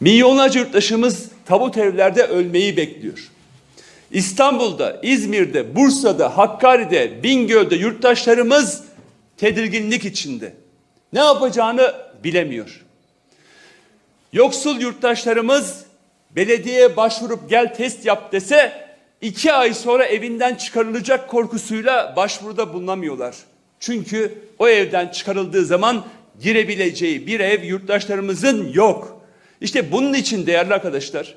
Milyonlarca yurttaşımız tabut evlerde ölmeyi bekliyor. İstanbul'da, İzmir'de, Bursa'da, Hakkari'de, Bingöl'de yurttaşlarımız tedirginlik içinde. Ne yapacağını bilemiyor. Yoksul yurttaşlarımız belediyeye başvurup gel test yap dese iki ay sonra evinden çıkarılacak korkusuyla başvuruda bulunamıyorlar. Çünkü o evden çıkarıldığı zaman girebileceği bir ev yurttaşlarımızın yok. İşte bunun için değerli arkadaşlar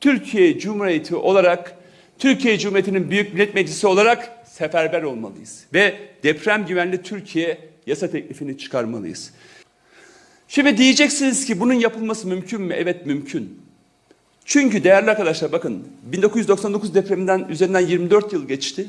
Türkiye Cumhuriyeti olarak Türkiye Cumhuriyeti'nin Büyük Millet Meclisi olarak seferber olmalıyız. Ve deprem güvenli Türkiye yasa teklifini çıkarmalıyız. Şimdi diyeceksiniz ki bunun yapılması mümkün mü? Evet mümkün. Çünkü değerli arkadaşlar bakın 1999 depreminden üzerinden 24 yıl geçti.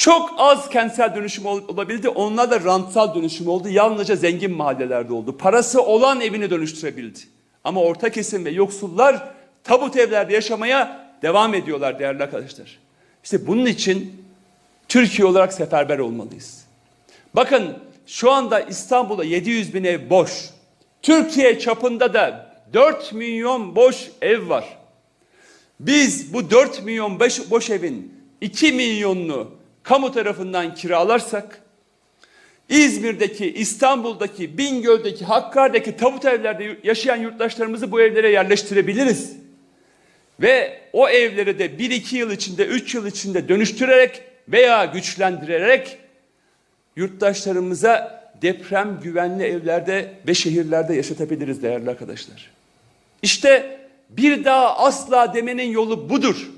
Çok az kentsel dönüşüm ol- olabildi. Onlar da rantsal dönüşüm oldu. Yalnızca zengin mahallelerde oldu. Parası olan evini dönüştürebildi. Ama orta kesim ve yoksullar tabut evlerde yaşamaya devam ediyorlar değerli arkadaşlar. İşte bunun için Türkiye olarak seferber olmalıyız. Bakın şu anda İstanbul'da 700 bin ev boş. Türkiye çapında da 4 milyon boş ev var. Biz bu 4 milyon boş, boş evin 2 milyonunu kamu tarafından kiralarsak İzmir'deki, İstanbul'daki, Bingöl'deki, Hakkari'deki tabut evlerde yaşayan yurttaşlarımızı bu evlere yerleştirebiliriz. Ve o evleri de 1-2 yıl içinde, 3 yıl içinde dönüştürerek veya güçlendirerek yurttaşlarımıza deprem güvenli evlerde ve şehirlerde yaşatabiliriz değerli arkadaşlar. İşte bir daha asla demenin yolu budur.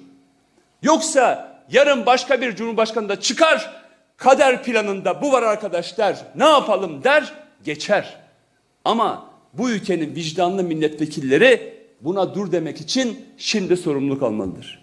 Yoksa yarın başka bir cumhurbaşkanı da çıkar kader planında bu var arkadaş der. Ne yapalım der geçer. Ama bu ülkenin vicdanlı milletvekilleri buna dur demek için şimdi sorumluluk almalıdır.